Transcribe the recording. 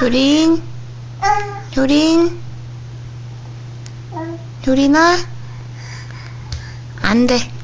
효린, 효린, 효린아? 안 돼.